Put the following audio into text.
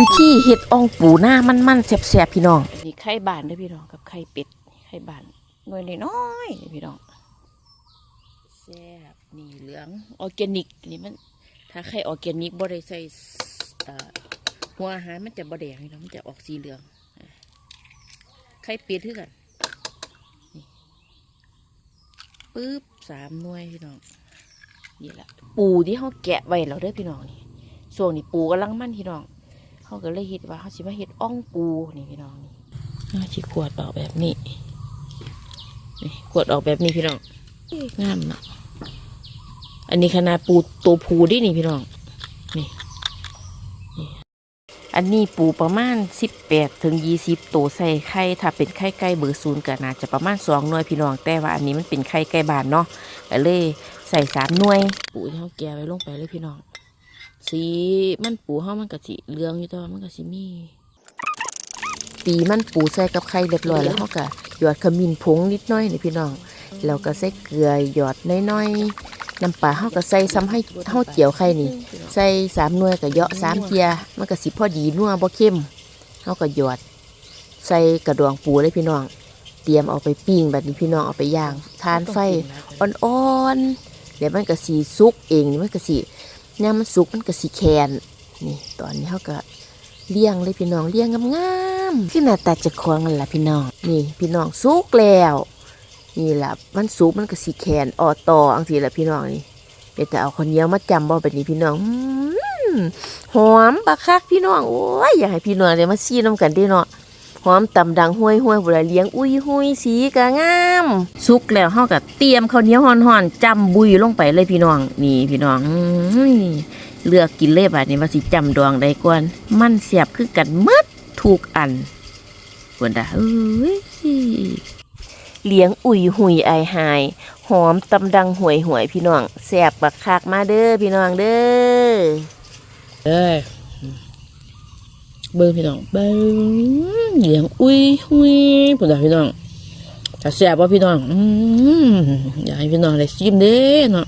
วิธีเฮ็ดอ่องปูหน้ามันๆแซ่บๆพี่น้องนี่ไข่บานด้อพี่น้องกับไข่เป็ดไข่บานหน่วยน้อยๆพี่น้องแซ่บนี่เหลืองออร์แกนิกนี่มัน ถ้าไข่ออร์แกนิกบ่ได้ใส่หัวอาหารมันจะบ่แดงพี่น้องมันจะออกสีเหลืองไข่เป็ดคือกันปึ๊บสามหน่วยพี่น้องนี่แหละปูที่เขาแกะไว้แล้วเด้อพี่น้องนี่ช่วงนี้ปูกำลังมั่นพี่น้อง เขาก็เลยเห็ดว่าเขาสิมาเห็ดอ่องปูนี่พี่น้องนี่น่าจะขวดออกแบบนี้นี่ขวดออกแบบนี้พี่น้องงามเนาะอันนี้ขนาดปูตัวผูดินี่พี่น้องนี่นี่อันนี้ปูประมาณสิบแปดถึงยี่สิบตัวใส่ไข่ถ้าเป็นไข่ไก่เบอร์ศูนย์ก็น่าจะประมาณสองหน่วยพี่น้องแต่ว่าอันนี้มันเป็นไข่ไก่บานเนาะก็เลยใส่สามหน่วย ปูที่เขาแกะไว้ลงไปเลยพี่น้อง สีมันปูเฮามันก็สิเหลืองอยู่แตัวามันก็สิมี ปีมันปูใส่กับไข่เรียบร้อยแล้วเฮาก็หยอดขมิ้นผงนิดหน่อยนี่พี่น้องแล้วก็ใส่เกลือหยอดน้อยๆน้ำปลาเฮาก็ใส่ซ้ำให้เฮาเจียวไข่นี่ ใส่สามหน่วยก็เหยาะสามเทียมันก็สิพอดีนัวบ่เข้มเฮาก็หยอด ใส่กระดองปูเลยพี่น้อง เตรียมเอาไปปิ้งแบบนี้พี่น้องเอาไปย่าง ทานไฟอ่อนๆเดี๋ยวมันก็สีสุกเองนี่มันก็สี เนี่ยมันสุกมันก็สีแคนนี่ตอนนี้เขาก็เลี้ยงเลยพี่น้องเลี้ยงงามๆขึ้นหน้าตาจะควงกันละพี่น้อง นี่พี่น้องสุกแล้วนี่ละมันสุกมันก็สีแคนออต่ออังสีละพี่น้องนี่เป็นแต่เอาคนเหนียวมาจำบ่แบบนี้พี่น้องหอมบักคักพี่น้องโอ้ยอยากให้พี่น้องเดี๋ยวมาซีน้ำกันด้เนาะ หอมตำดังห้วยห้วยบุรเลี้ยงอุ้ยหุยสีกะงามสุกแล้วเฮาก็เตรียมข้าวเหนียวห่อนๆจำบุยลงไปเลยพี่น้อง นี่พี่น้องอื้อเลือกกินเลยบาดนี้ว่าสิจำดองได้ก่อนมันเสียบคือกันหมดทุกอันควรดาเอ้ยเลี้ยงอุ้ยหุยไอหายหอมตำดังหวยหวยพี่น้องแสบบักคักมาเด้อพี่น้องเด้อเด้อ เบิ้งพี่น้องเบิ้งเหลียงอุ้ยอุ้ยพี่น้องพี่น้องจะแซ่บว่าพี่น้องอืมอยากให้พี่น้องได้ชิมเด้เนาะ